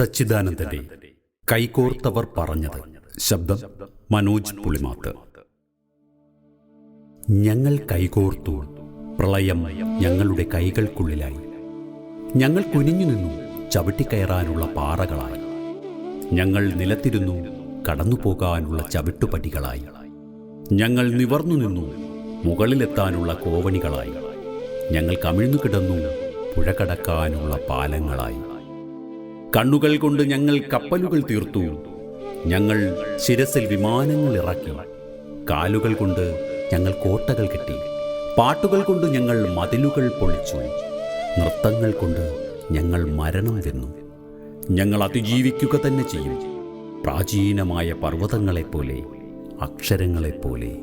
സച്ചിദാനന്ദന്റെ കൈകോർത്തവർ പറഞ്ഞത് ശബ്ദം മനോജ് പുളിമാത്ത്. ഞങ്ങൾ കൈകോർത്തു പ്രളയം ഞങ്ങളുടെ കൈകൾക്കുള്ളിലായി. ഞങ്ങൾ കുനിഞ്ഞു നിന്നു ചവിട്ടിക്കയറാനുള്ള പാറകളായി. ഞങ്ങൾ നിലത്തിരുന്നു കടന്നുപോകാനുള്ള ചവിട്ടുപടികളായി. ഞങ്ങൾ നിവർന്നു നിന്നു മുകളിലെത്താനുള്ള കോവണികളായി. ഞങ്ങൾ കമിഴ്ന്നു കിടന്നു പുഴ കടക്കാനുള്ള പാലങ്ങളായി. കണ്ണുകൾ കൊണ്ട് ഞങ്ങൾ കപ്പലുകൾ തീർത്തു. ഞങ്ങൾ ശിരസിൽ വിമാനങ്ങൾ ഇറക്കി. കാലുകൾ കൊണ്ട് ഞങ്ങൾ കോട്ടകൾ കെട്ടി. പാട്ടുകൾ കൊണ്ട് ഞങ്ങൾ മതിലുകൾ പൊളിച്ചു. നൃത്തങ്ങൾ കൊണ്ട് ഞങ്ങൾ മരണം വെന്നു ഞങ്ങൾ അതിജീവിക്കുക തന്നെ ചെയ്യും. പ്രാചീനമായ പർവതങ്ങളെപ്പോലെ അക്ഷരങ്ങളെപ്പോലെ